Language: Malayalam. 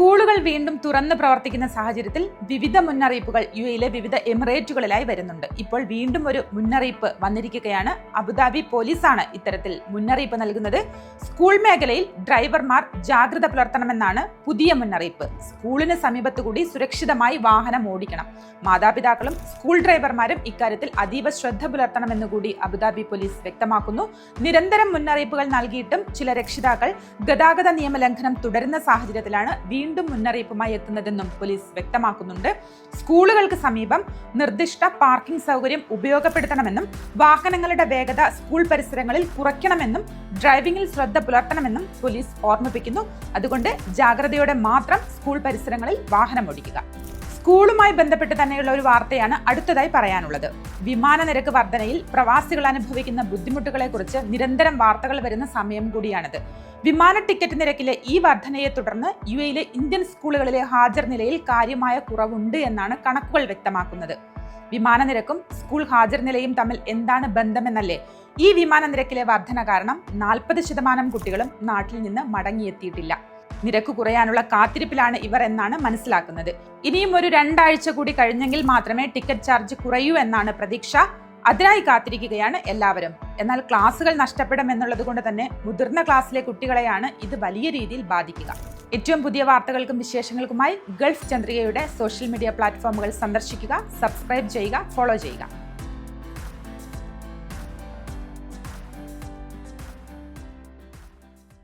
സ്കൂളുകൾ വീണ്ടും തുറന്ന് പ്രവർത്തിക്കുന്ന സാഹചര്യത്തിൽ വിവിധ മുന്നറിയിപ്പുകൾ യു എയിലെ വിവിധ എമിറേറ്റുകളിലായി വരുന്നുണ്ട്. ഇപ്പോൾ വീണ്ടും ഒരു മുന്നറിയിപ്പ് വന്നിരിക്കുകയാണ്. അബുദാബി പോലീസാണ് ഇത്തരത്തിൽ മുന്നറിയിപ്പ് നൽകുന്നത്. സ്കൂൾ മേഖലയിൽ ഡ്രൈവർമാർ ജാഗ്രത പുലർത്തണമെന്നാണ് പുതിയ മുന്നറിയിപ്പ്. സ്കൂളിന് സമീപത്തു കൂടി സുരക്ഷിതമായി വാഹനം ഓടിക്കണം. മാതാപിതാക്കളും സ്കൂൾ ഡ്രൈവർമാരും ഇക്കാര്യത്തിൽ അതീവ ശ്രദ്ധ പുലർത്തണമെന്ന് കൂടി അബുദാബി പോലീസ് വ്യക്തമാക്കുന്നു. നിരന്തരം മുന്നറിയിപ്പുകൾ നൽകിയിട്ടും ചില രക്ഷിതാക്കൾ ഗതാഗത നിയമലംഘനം തുടരുന്ന സാഹചര്യത്തിലാണ് വീണ്ടും മുന്നറിയിപ്പുമായി എത്തുന്നതെന്നും പോലീസ് വ്യക്തമാക്കുന്നുണ്ട്. സ്കൂളുകൾക്ക് സമീപം നിർദ്ദിഷ്ട പാർക്കിംഗ് സൗകര്യം ഉപയോഗപ്പെടുത്തണമെന്നും വാഹനങ്ങളുടെ വേഗത സ്കൂൾ പരിസരങ്ങളിൽ കുറയ്ക്കണമെന്നും ഡ്രൈവിംഗിൽ ശ്രദ്ധ പുലർത്തണമെന്നും പോലീസ് ഓർമ്മിപ്പിക്കുന്നു. അതുകൊണ്ട് ജാഗ്രതയോടെ മാത്രം സ്കൂൾ പരിസരങ്ങളിൽ വാഹനം ഓടിക്കുക. സ്കൂളുമായി ബന്ധപ്പെട്ട് തന്നെയുള്ള ഒരു വാർത്തയാണ് അടുത്തതായി പറയാനുള്ളത്. വിമാന നിരക്ക് വർധനയിൽ പ്രവാസികൾ അനുഭവിക്കുന്ന ബുദ്ധിമുട്ടുകളെ കുറിച്ച് നിരന്തരം വാർത്തകൾ വരുന്ന സമയം കൂടിയാണിത്. വിമാന ടിക്കറ്റ് നിരക്കിലെ ഈ വർധനയെ തുടർന്ന് യു എയിലെ ഇന്ത്യൻ സ്കൂളുകളിലെ ഹാജർ നിലയിൽ കാര്യമായ കുറവുണ്ട് എന്നാണ് കണക്കുകൾ വ്യക്തമാക്കുന്നത്. വിമാന നിരക്കും സ്കൂൾ ഹാജർ നിലയും തമ്മിൽ എന്താണ് ബന്ധമെന്നല്ലേ? ഈ വിമാന നിരക്കിലെ വർധന കാരണം നാൽപ്പത് ശതമാനം കുട്ടികളും നാട്ടിൽ നിന്ന് മടങ്ങിയെത്തിയിട്ടില്ല. നിരക്ക് കുറയാനുള്ള കാത്തിരിപ്പിലാണ് ഇവർ എന്നാണ് മനസ്സിലാക്കുന്നത്. ഇനിയും ഒരു രണ്ടാഴ്ച കൂടി കഴിഞ്ഞെങ്കിൽ മാത്രമേ ടിക്കറ്റ് ചാർജ് കുറയൂ എന്നാണ് പ്രതീക്ഷ. അതിനായി കാത്തിരിക്കുകയാണ് എല്ലാവരും. എന്നാൽ ക്ലാസുകൾ നഷ്ടപ്പെടും എന്നുള്ളത് കൊണ്ട് തന്നെ മുതിർന്ന ക്ലാസ്സിലെ കുട്ടികളെയാണ് ഇത് വലിയ രീതിയിൽ ബാധിക്കുക. ഏറ്റവും പുതിയ വാർത്തകൾക്കും വിശേഷങ്ങൾക്കുമായി ഗൾഫ് ചന്ദ്രികയുടെ സോഷ്യൽ മീഡിയ പ്ലാറ്റ്ഫോമുകൾ സന്ദർശിക്കുക സബ്സ്ക്രൈബ് ചെയ്യുക ഫോളോ ചെയ്യുക.